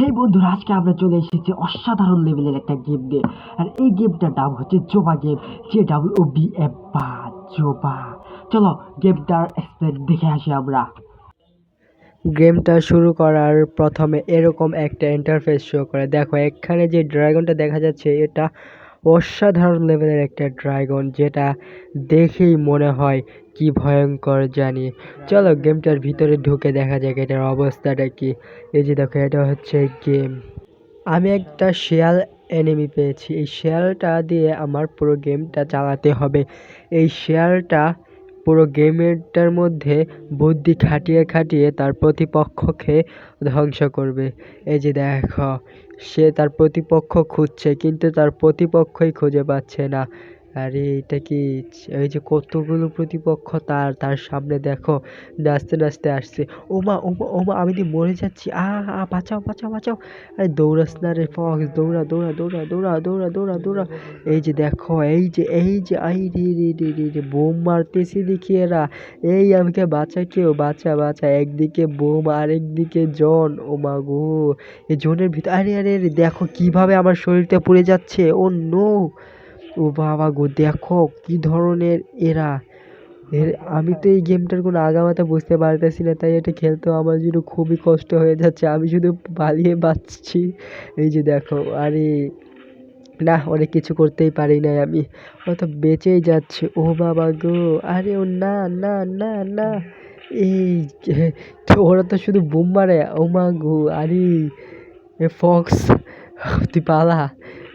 হেই বন্ধুরা, আজকে আমরা চলে এসেছি অসাধারণ লেভেলের একটা গেম নিয়ে। আর এই গেমটার নাম হচ্ছে জোবা game J O B F বা জোবা। চলো গেমটার এক্সপ্লেন দেখে আসি আমরা। গেমটা শুরু করার প্রথমে এরকম একটা ইন্টারফেস শো করে। দেখো, এখানে যে ড্রাগনটা দেখা যাচ্ছে, এটা অসাধারণ লেভেলের একটা ড্রাগন যেটা দেখেই মনে হয় কি ভয়ঙ্কর জানি। চলো গেমটার ভিতরে ঢুকে দেখা যাক এটার অবস্থাটা কি। এই যে দেখো, এটা হচ্ছে গেম। আমি একটা শেয়াল এনিমি পেয়েছি। এই শেয়ালটা দিয়ে আমার পুরো গেমটা চালাতে হবে। এই শেয়ালটা পুরো গেমেরটার মধ্যে বুদ্ধি খাটিয়ে খাটিয়ে তার প্রতিপক্ষকে ধ্বংস করবে। এই যে দেখো, সে তার প্রতিপক্ষ খুঁজছে, কিন্তু তার প্রতিপক্ষই খুঁজে পাচ্ছে না। আরে, এটা কি এই যে কতগুলো প্রতিপক্ষ তার তার সামনে দেখো, নাচতে নাচতে আসছে। ওমা ওমা ওমা আমি দিয়ে মরে যাচ্ছি, আ আ বাঁচাও বাঁচাও বাঁচাও। আরে দৌড়াস না রে ফক্স দৌড়া দৌড়া দৌড়া দৌড়া দৌড়া দৌড়া দৌড়া। এই যে দেখো, এই যে এই যে, আই রে রে রে রে রে, বোম মারতেছি দেখি এরা। এই আমাকে বাঁচা কেউ, বাঁচা বাঁচা। একদিকে বোম, আরেকদিকে জন। ও মা গো, এই জনের ভিতর, আরে আরে আরে, দেখো কীভাবে আমার শরীরটা পুড়ে যাচ্ছে। ও নো। ও বাবা গো, দেখো কি ধরনের এরা। এর, আমি তো এই গেমটার কোনো আগামাথা বুঝতে পারতেছি না, তাই এটা খেলতেও আমার জন্য খুবই কষ্ট হয়ে যাচ্ছে। আমি শুধু পালিয়ে বাঁচছি। এই যে দেখো, আরে, না, অনেক কিছু করতেই পারি নাই আমি। ও তো বেঁচেই যাচ্ছে, ও বাবা গো। আরে, ও না না না না। এই ওরা তো শুধু বোম মারে। ও মা গো, আরে ফক্স, তুই পালা।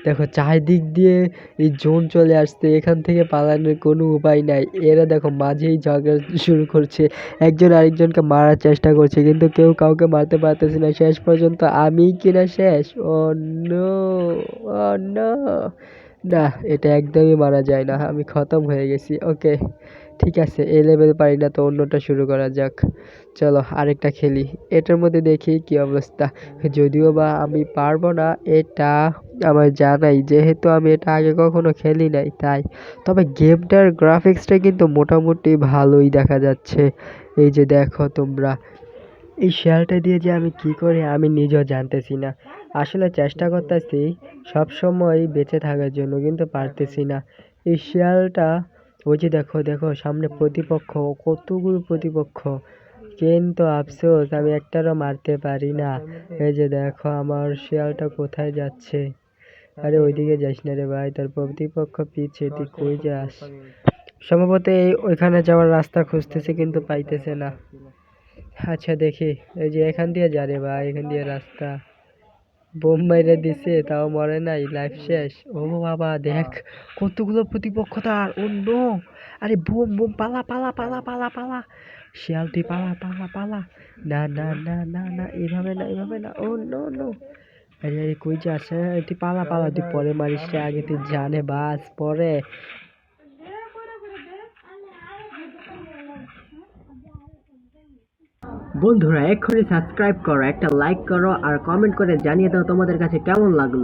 দেখো চারিদিক দিয়ে এই জোন চলে আসছে, এখান থেকে পালানোর কোনো উপায় নাই। এরা দেখো মাঝেই ঝগড়া শুরু করছে, একজন আরেকজনকে মারার চেষ্টা করছে, কিন্তু কেউ কাউকে মারতে পারতেছে না। শেষ পর্যন্ত আমি কিনা শেষ? Oh no oh no. না, এটা একদমই মারা যায় না, আমি খতম হয়ে গেছি, ওকে। ঠিক আছে, এ লেভেল পারি না তো অন্যটা শুরু করা যাক। চলো আরেকটা খেলি, এটার মধ্যে দেখি কি অবস্থা। যদিও বা আমি পারব না, এটা আমার জানাই, যেহেতু আমি এটা আগে কখনো খেলি নাই, তাই। তবে গেমটার গ্রাফিক্সটা কিন্তু মোটামুটি ভালোই দেখা যাচ্ছে। এই যে দেখো তোমরা, এই শেয়ালটা দিয়ে যে আমি কি করি আমি নিজেও জানতেছি না। আসলে চেষ্টা করতেছি সবসময় বেঁচে থাকার জন্য, কিন্তু পারতেছি না। এই শেয়ালটা ওই যে দেখো দেখো, সামনে প্রতিপক্ষ, কতগুলো প্রতিপক্ষ। কিন্তু আফসোস, আমি একটারও মারতে পারি না। এই যে দেখো, আমার শেয়ালটা কোথায় যাচ্ছে? আরে ওইদিকে যাস না রে ভাই তোর প্রতিপক্ষ পিছে তুই কই যাস? সম্ভবত এই ওইখানে যাওয়ার রাস্তা খুঁজতেছে কিন্তু পাইতেছে না। আচ্ছা দেখি এই যে এখান দিয়ে যা রে ভাই এখান দিয়ে রাস্তা। বোম মাইরে দিছে তাও মরে নাই লাইফ শেষ। ও বাবা দেখ কতগুলো প্রতিপক্ষ তার ও নো। আরে বোম বোম পালা পালা পালা পালা পালা। শিয়াল তুই পালা পালা পালা। না না না না না এভাবে না এভাবে না ও নো নো। আরে কই যাস হ্যাঁ? তুই পালা পালা, তুই পরে মারিস রে, আগে তুই জানে বাস, পরে বন্ধুরা, এক্ষুনি সাবস্ক্রাইব করো, একটা লাইক করো, আর কমেন্ট করে জানিয়ে দাও তোমাদের কাছে কেমন লাগল